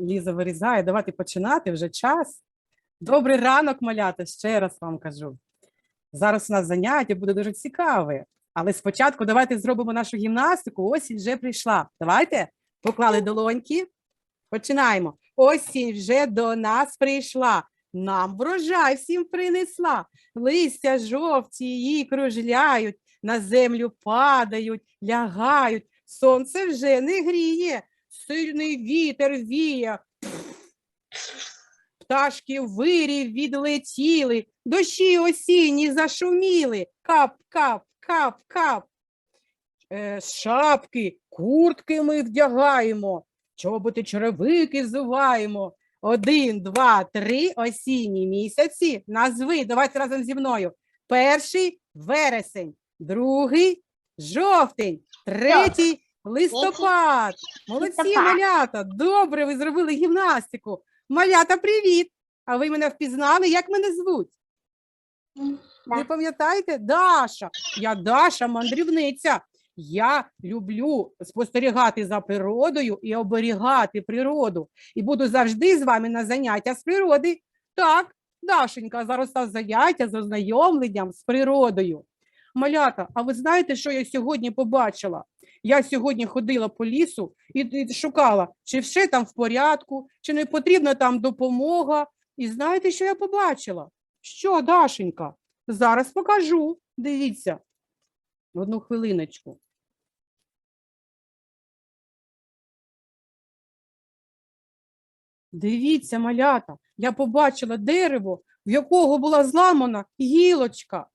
Ліза вирізає. Давайте починати вже час. Добрий ранок, малята, ще раз вам кажу. Зараз у нас заняття буде дуже цікаве. Але спочатку давайте зробимо нашу гімнастику. Осінь вже прийшла. Давайте поклали долоньки. Починаємо. Осінь вже до нас прийшла. Нам врожай всім принесла. Листя жовті її кружляють, на землю падають, лягають. Сонце вже не гріє, сильний вітер віє. Пташки в вирі відлетіли, дощі осінні зашуміли. Кап, кап, кап, кап. Е, шапки, куртки ми вдягаємо, чоботи черевики взуваємо. Один, два, три осінні місяці. Назви, давайте разом зі мною. Перший вересень, другий жовтень, третій листопад. Молодці, малята. Добре, ви зробили гімнастику. Малята, привіт! А ви мене впізнали? Як мене звуть? Ви пам'ятаєте? Даша. Я Даша, мандрівниця. Я люблю спостерігати за природою і оберігати природу. І буду завжди з вами на заняття з природи. Так, Дашенька, зараз став заняття з ознайомленням з природою. Малята, а ви знаєте, що я сьогодні побачила? Я сьогодні ходила по лісу і, і шукала, чи все там в порядку, чи не потрібна там допомога. І знаєте, що я побачила? Що, Дашенька? Зараз покажу. Дивіться. Одну хвилиночку. Дивіться, малята, я побачила дерево, в якого була зламана гілочка.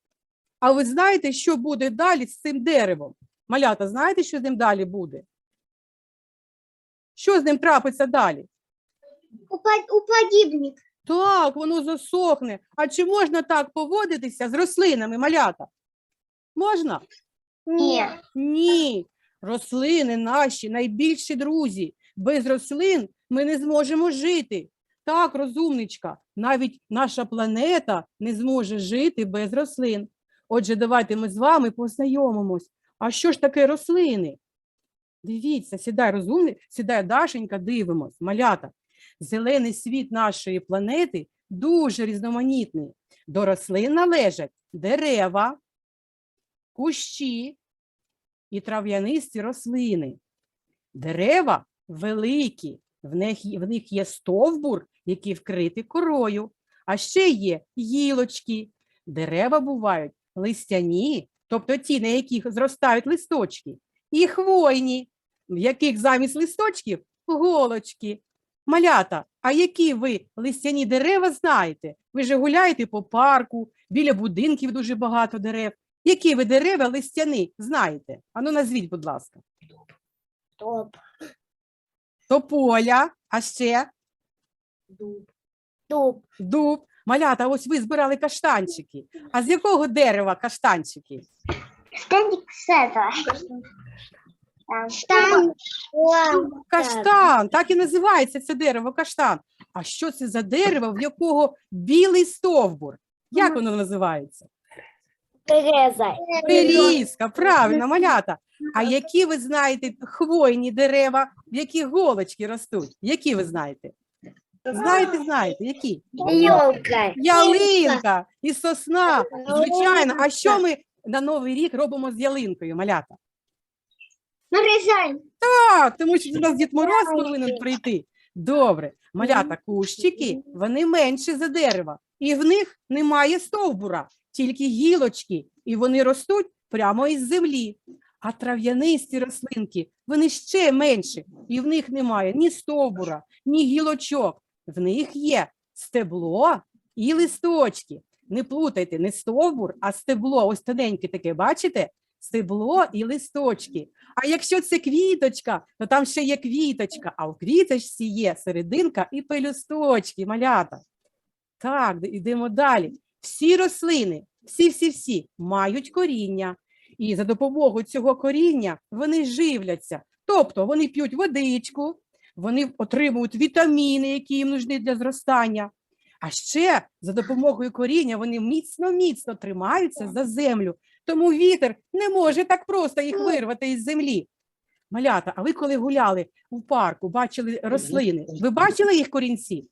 А ви знаєте, що буде далі з цим деревом? Малята, знаєте, що з ним далі буде? Що з ним трапиться далі? Уподібник. Так, воно засохне. А чи можна так поводитися з рослинами, малята? Можна? Ні. Ні. Рослини наші найбільші друзі. Без рослин ми не зможемо жити. Так, розумничка, навіть наша планета не зможе жити без рослин. Отже, давайте ми з вами познайомимось. А що ж таке рослини? Дивіться, сідай розумний, сідай Дашенька, дивимось, малята. Зелений світ нашої планети дуже різноманітний. До рослин належать дерева, кущі і трав'янисті рослини. Дерева великі, в них, в них є стовбур, який вкритий корою, а ще є гілочки. Дерева бувають листяні, тобто ті, на яких зростають листочки, і хвойні, в яких замість листочків голочки. Малята, а які ви листяні дерева знаєте? Ви же гуляєте по парку, біля будинків дуже багато дерев. Які ви дерева листяні знаєте? Ану, назвіть, будь ласка. Топ. Тополя, а ще Дуб. Дуб. дуб. Малята, ось ви збирали каштанчики. А з якого дерева каштанчики? Этого. Каштан, так і називається це дерево каштан. А що це за дерево, в якого білий стовбур? Як воно називається? Береза. Берізка, правильно, малята. А які ви знаєте хвойні дерева, в яких голочки ростуть? Які ви знаєте? Знаєте, знаєте, які? Елка. Ялинка і сосна. Звичайно. А що ми на Новий рік робимо з ялинкою, малята? Нарезаем. Так, тому що до нас Дід Мороз повинен прийти. Добре, малята, кущики, вони менші за дерева, і в них немає стовбура, тільки гілочки, і вони ростуть прямо із землі. А трав'янисті рослинки, вони ще менші, і в них немає ні стовбура, ні гілочок. В них є стебло і листочки. Не плутайте, не стовбур, а стебло. Ось тоненьке таке, бачите? Стебло і листочки. А якщо це квіточка, то там ще є квіточка, а у квіточці є серединка і пелюсточки, малята. Так, йдемо далі. Всі рослини, всі-всі-всі мають коріння. І за допомогою цього коріння вони живляться. Тобто вони п'ють водичку, вони отримують вітаміни, які їм нужні для зростання. А ще за допомогою коріння вони міцно-міцно тримаються за землю, тому вітер не може так просто їх вирвати із землі. Малята, а ви коли гуляли у парку, бачили рослини, ви бачили їх корінці?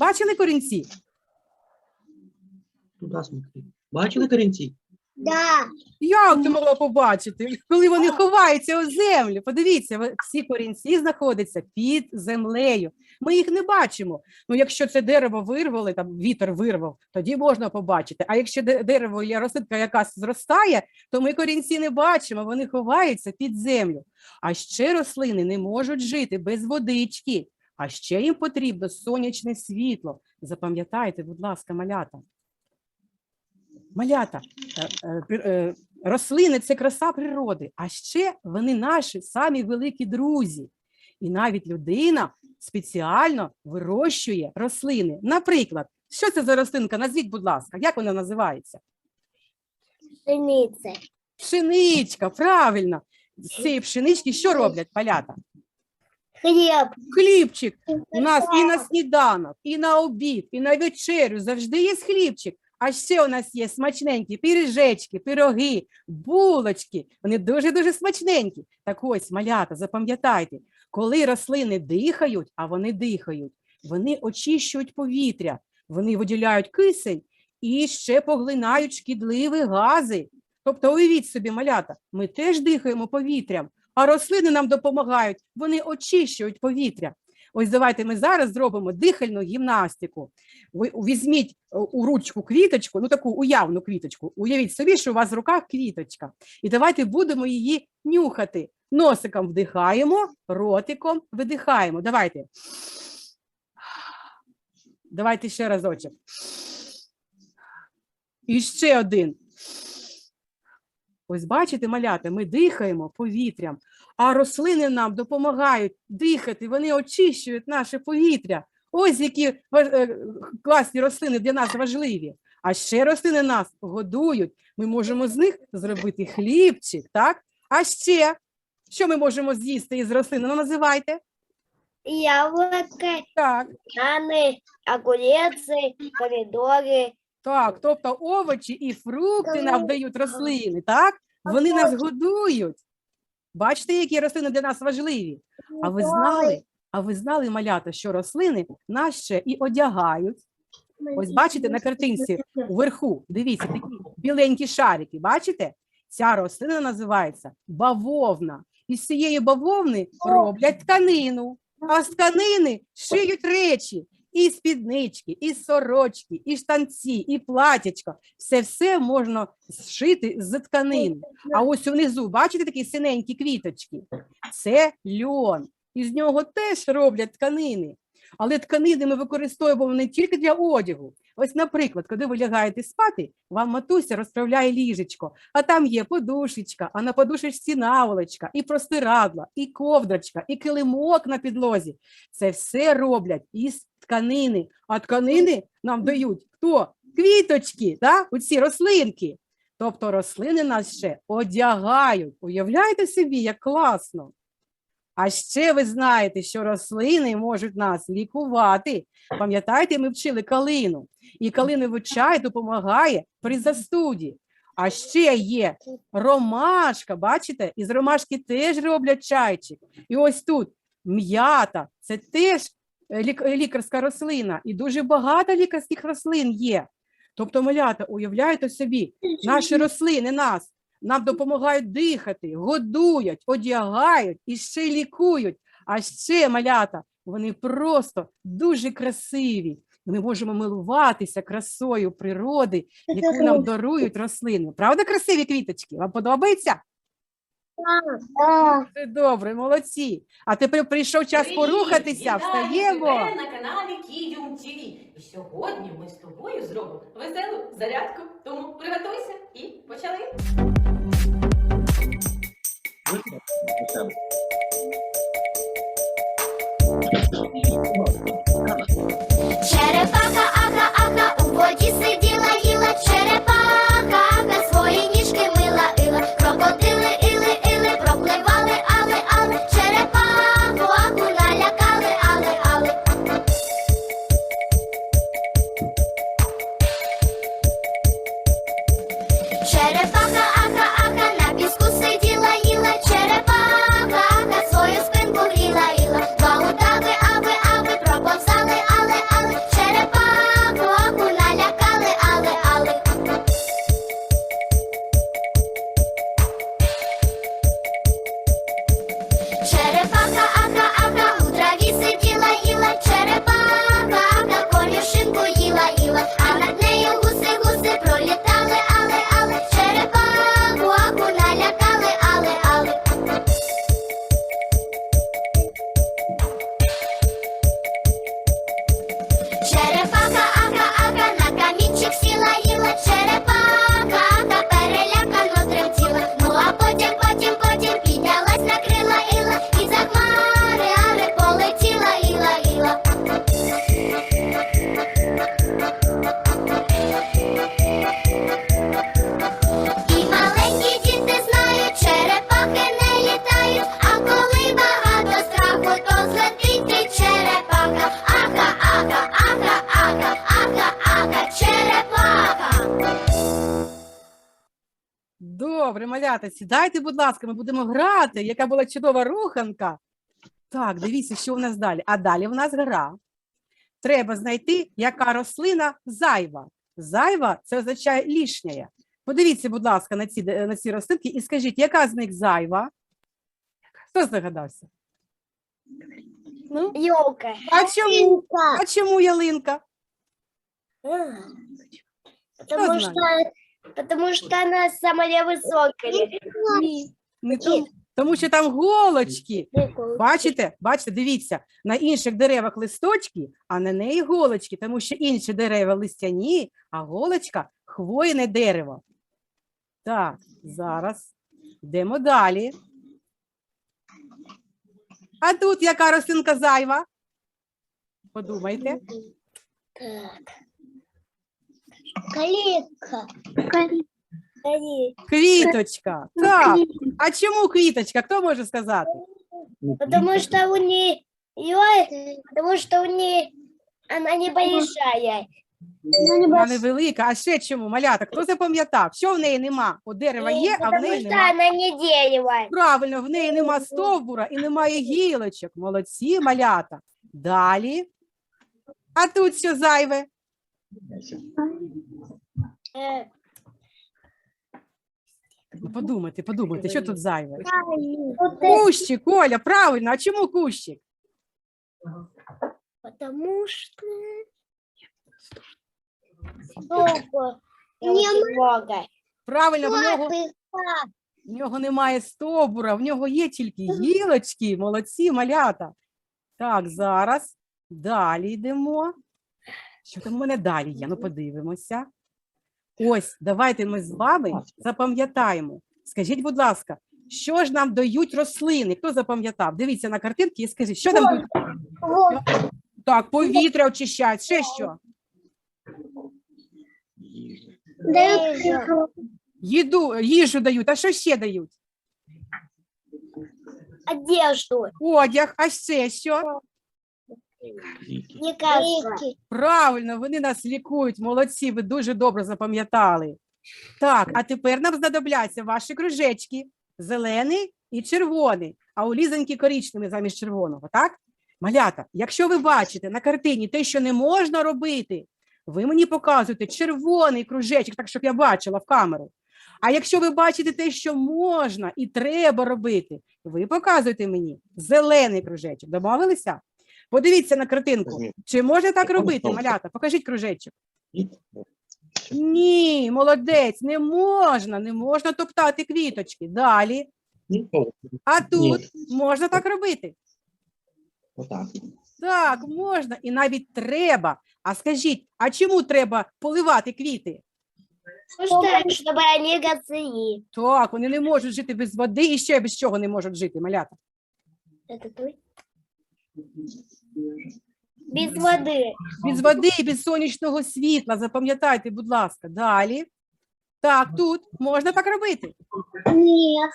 Бачили корінці? Бачили корінці? Да. Як ти могла побачити, коли вони ховаються у землю? Подивіться, всі корінці знаходяться під землею. Ми їх не бачимо. Ну, якщо це дерево вирвали, там вітер вирвав, тоді можна побачити. А якщо дерево є рослинка, яка зростає, то ми корінці не бачимо, вони ховаються під землю. А ще рослини не можуть жити без водички. А ще їм потрібно сонячне світло. Запам'ятайте, будь ласка, малята. Малята, е, е, е, рослини це краса природи, а ще вони наші самі великі друзі. І навіть людина спеціально вирощує рослини. Наприклад, що це за рослинка? Назвіть, будь ласка, як вона називається? Пшеница. Пшеничка, правильно. З цієї пшенички що роблять малята? Хлеб. Хлібчик. У нас і на сніданок, і на обід, і на вечерю завжди є хлібчик. А ще у нас є смачненькі пиріжечки, пироги, булочки. Вони дуже-дуже смачненькі. Так ось, малята, запам'ятайте, коли рослини дихають, а вони дихають, вони очищують повітря, вони виділяють кисень і ще поглинають шкідливі гази. Тобто, уявіть собі, малята, ми теж дихаємо повітрям, а рослини нам допомагають, вони очищують повітря. Ось давайте ми зараз зробимо дихальну гімнастику. Ви візьміть е, у ручку квіточку, ну таку уявну квіточку. Уявіть собі, що у вас в руках квіточка. І давайте будемо її нюхати. Носиком вдихаємо, ротиком видихаємо. Давайте. Давайте ще разочок. І ще один. Ось бачите, малята, ми дихаємо повітрям, а рослини нам допомагають дихати, вони очищують наше повітря. Ось які ва- е, класні рослини для нас важливі. А ще рослини нас годують. Ми можемо з них зробити хлібчик, так? А ще що ми можемо з'їсти із рослин? Ну, називайте. Яблоко, Так, бананы, огурцы, помидоры. так. Тобто овочі і фрукти нам дають рослини, так? Вони нас годують. Бачите, які рослини для нас важливі? А ви знали? А ви знали, малята, що рослини нас ще і одягають? Ось бачите на картинці вверху, дивіться, такі біленькі шарики. Бачите? Ця рослина називається бавовна. Із цієї бавовни роблять тканину, а з тканини шиють речі. І спіднички, і сорочки, і штанці, і платячка. Все все можна зшити з тканини. А ось внизу, бачите такі синенькі квіточки? Це льон. Із нього теж роблять тканини. Але тканини ми використовуємо не тільки для одягу. Ось, наприклад, коли ви лягаєте спати, вам матуся розправляє ліжечко, а там є подушечка, а на подушечці наволочка, і простирадла, і ковдрочка, і килимок на підлозі. Це все роблять із тканини. А тканини нам дають хто? Квіточки, да? оці рослинки. Тобто рослини нас ще одягають. Уявляєте собі, як класно. А ще ви знаєте, що рослини можуть нас лікувати. Пам'ятаєте, ми вчили калину, і калиновий чай допомагає при застуді. А ще є ромашка, бачите? Із ромашки теж роблять чайчик. І ось тут м'ята це теж е, лік- лікарська рослина, і дуже багато лікарських рослин є. Тобто, малята, уявляєте собі, наші рослини нас нам допомагають дихати, годують, одягають і ще й лікують. А ще малята, вони просто дуже красиві. Ми можемо милуватися красою природи, яку нам дарують рослини. Правда, красиві квіточки? Вам подобається? Це добре, молодці. А тепер прийшов час порухатися. Вітаю Встаємо. тебе на каналі Київ ТВ. Сьогодні ми з тобою зробимо веселу зарядку. Тому приготуйся і почали. Черепаха, малята, сідайте, будь ласка, ми будемо грати. Яка була чудова руханка. Так, дивіться, що у нас далі. А далі в нас гра. Треба знайти, яка рослина зайва. Зайва це означає лішняя. Подивіться, будь ласка, на ці, на ці рослинки і скажіть, яка з них зайва? Хто здогадався? Ну, Елка. а чому? А чому ялинка? Знает? что, потому что она самая высокая. Не тому, тому що там голочки. Бачите? Бачите, дивіться, на інших деревах листочки, а на неї голочки, тому що інші дерева листяні, а голочка хвойне дерево. Так, зараз йдемо далі. А тут яка рослинка зайва? Подумайте. Так. Калитка. Квіточка. Так. А чому квіточка? Хто може сказати? Потому что у нее, потому что у нее она небольшая. Вона невелика. А ще чому? Малята, хто запам'ятав? Що в неї нема? У дерева є, а в Потому неї что нема. она не дерево. Правильно, в неї нема стовбура і немає гілочок. Молодці, малята. Далі. А тут що зайве? Э, Ну, Подумайте, подумайте, що тут зайве? Кущик, Коля, правильно. А чому кущик? Потому что... Стопа. Очень много. Правильно, в нього, в нього немає стовбура, в нього є тільки гілочки. Молодці, малята. Так, зараз. Далі йдемо. Що там у мене далі є? Ну, подивимося. Ось, давайте ми з вами запам'ятаємо. Скажіть, будь ласка, що ж нам дають рослини? Хто запам'ятав? Дивіться на картинки і скажіть, що нам дають? Так, повітря очищають. Ще що? Їду, їжу дають. А що ще дають? Одежду. Одяг, а ще що? Лекарства. Правильно, вони нас лікують. Молодці, ви дуже добре запам'ятали. Так, а тепер нам знадобляться ваші кружечки: зелений і червоний, а у лізоньки коричневий замість червоного, так? Малята, якщо ви бачите на картині те, що не можна робити, ви мені показуєте червоний кружечок, так щоб я бачила в камеру. А якщо ви бачите те, що можна і треба робити, ви показуєте мені зелений кружечок. Домовилися? Подивіться на картинку. Чи можна так робити, малята? Покажіть кружечок. Ні, молодець, не можна, не можна топтати квіточки. Далі. А тут можна так робити. Отак. Так, можна і навіть треба. А скажіть, а чому треба поливати квіти? Ну что, чтобы. Так, вони не можуть жити без води і ще без чого не можуть жити, малята. Твой? Без воды. Без води і без сонячного світла. Запам'ятайте, будь ласка. Далі. Так, тут можна так робити. Нет.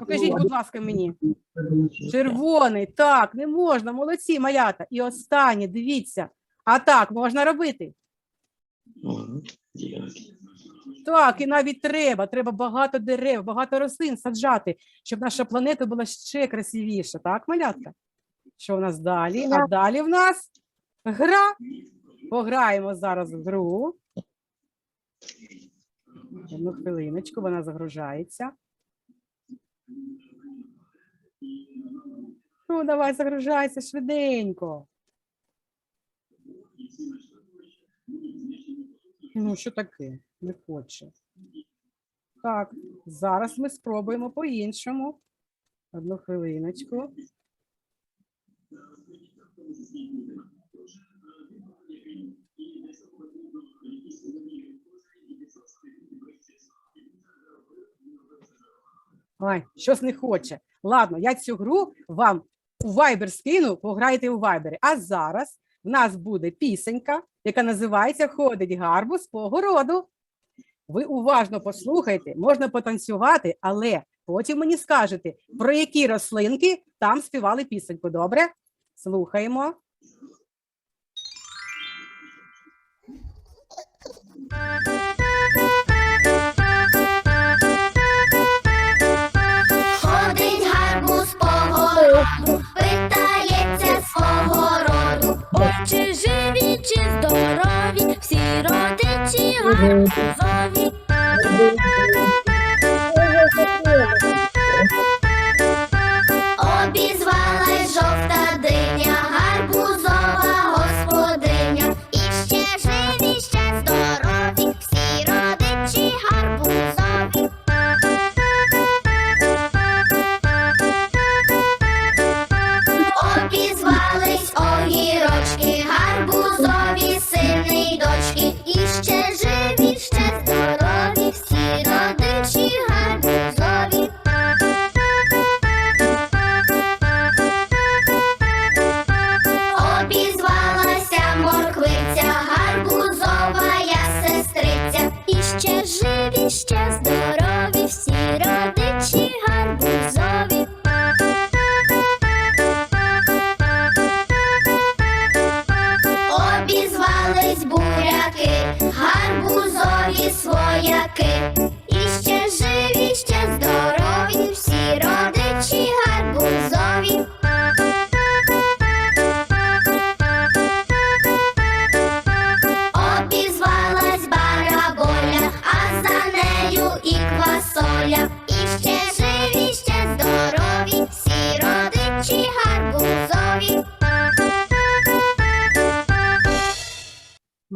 Покажіть, будь ласка, мені. Червоний, так, не можна, молодці, малята. І останнє, дивіться. А так можна робити. Так, і навіть треба. Треба багато дерев, багато рослин саджати, щоб наша планета була ще красивіша. Так, малятка? Що в нас далі? А далі в нас гра. Пограємо зараз в гру. Одну хвилиночку, вона загружається. Ну, давай, загружайся швиденько. Ну, що таке? Не хоче. Так, зараз ми спробуємо по-іншому. Одну хвилиночку. Ой, щось не хоче. Ладно, я цю гру вам у Viber скину, пограйте у Viber. А зараз в нас буде пісенька, яка називається Ходить гарбуз по городу. Ви уважно послухайте, можна потанцювати, але потім мені скажете, про які рослинки там співали пісеньку. Добре? Слухаємо. Ходить гарбуз по городу, питається свого роду. Очі живі, чи здорові, всі родичі гарбузові.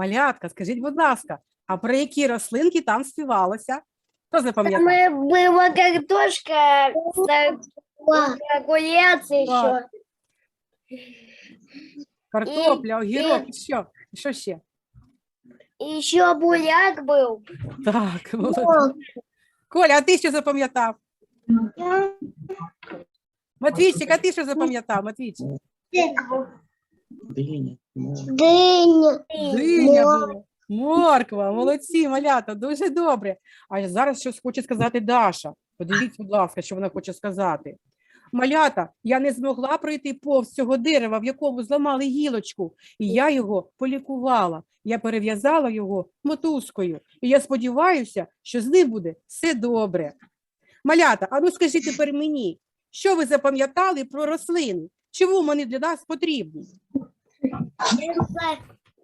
Малятка, скажіть, будь ласка, а про які рослинки там співалося? Хто запам'ятав? Там была картошка, огурец еще. Так. Картопля, огірок, і що? І Що ще? И еще буряк был. Так, молодець. Коля, а ти що запам'ятав? Матвійчик, а ти що запам'ятав? Матвійчик? Диня. морква. Дыня. Диня була. Морква, молодці, малята, дуже добре. А зараз щось хоче сказати Даша. Подивіться, будь ласка, що вона хоче сказати. Малята, я не змогла пройти повз цього дерева, в якому зламали гілочку, і я його полікувала. Я перев'язала його мотузкою, і я сподіваюся, що з ним буде все добре. Малята, а ну скажіть тепер мені, що ви запам'ятали про рослини? Чому вони для нас потрібні?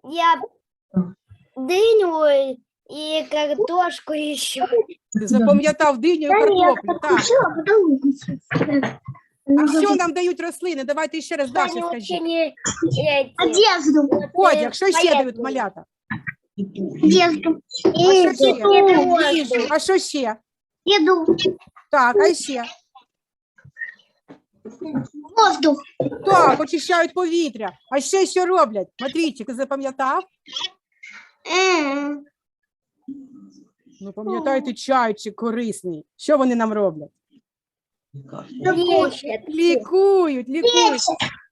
Я дыню и картошку еще. Ти запам'ятав диню і картоплю. Так. А що нам дають рослини? Давайте ще раз Даші скажіть. Одежду. Одяг, що ще дають малята? Одежду. А що ще? Їжу. А що ще? Еду. Так, а ще? Воздух. Так, очищають повітря. А ще що роблять? Матвійчик, запам'ятав? Ну, пам'ятаєте, чайчик корисний. Що вони нам роблять? Лікують, лікують.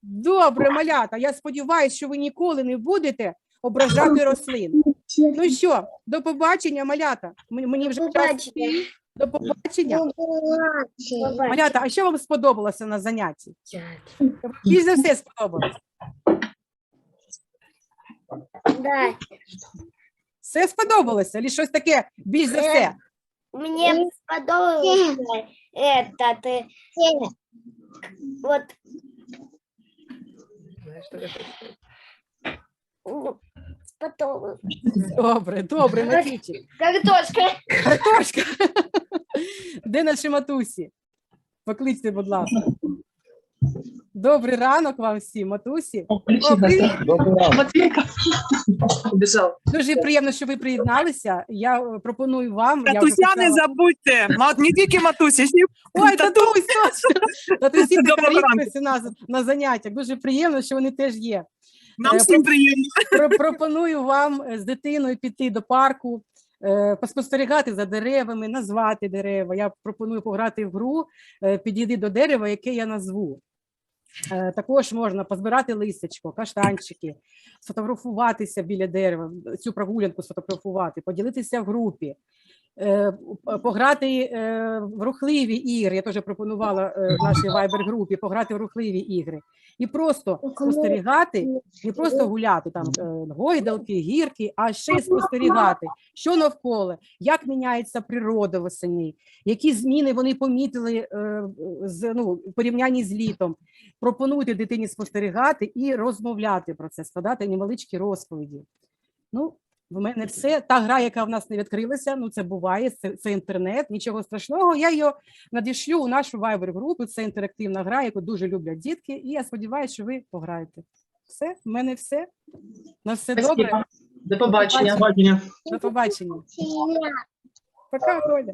Добре, малята. Я сподіваюся, що ви ніколи не будете ображати рослин. Ну що, до побачення, малята. Мені вже час. До побачення. Малята, а що вам сподобалося на занятті? Більш за все сподобалось. Да. Все сподобалося? Чи щось таке більш за все? Мне сподобалось это ты. Вот. Ну, Добре, добре, Матвійчик. Картошка. Картошка. Де наші матусі? Покличте, будь ласка. Добрий ранок вам всім, матусі. Матвійка убежал. Дуже приємно, що ви приєдналися. Я е, пропоную вам. я вже Татуся не писала- забудьте. Ма- Не тільки матусі, ще й Ой, татусь, точно. Татусі Доброго ранку. рідкості на, на заняттях. Дуже приємно, що вони теж є. Нам Е, всім приємно. Пропоную вам е, з дитиною піти до парку, е, поспостерігати за деревами, назвати дерева. Я пропоную пограти в гру, підійди до дерева, яке я назву. Також можна позбирати листячко, каштанчики, сфотографуватися біля дерева, цю прогулянку сфотографувати, поділитися в групі, пограти е, в рухливі ігри. Я теж пропонувала е, в нашій вайбер-групі пограти в рухливі ігри. І просто спостерігати не просто гуляти там е, гойдалки, гірки, а ще й спостерігати, що навколо, як міняється природа восени, які зміни вони помітили е, з ну порівнянні з літом. Пропонуйте дитині спостерігати і розмовляти про це, складати невеличкі розповіді. Ну, В мене все. Та гра, яка в нас не відкрилася, ну це буває, це, це інтернет, нічого страшного. Я її надішлю у нашу Viber групу. Це інтерактивна гра, яку дуже люблять дітки. І я сподіваюся, що ви пограєте. Все, в мене все. На все добре. Спасибо. До побачення. До побачення. Пока, Коля.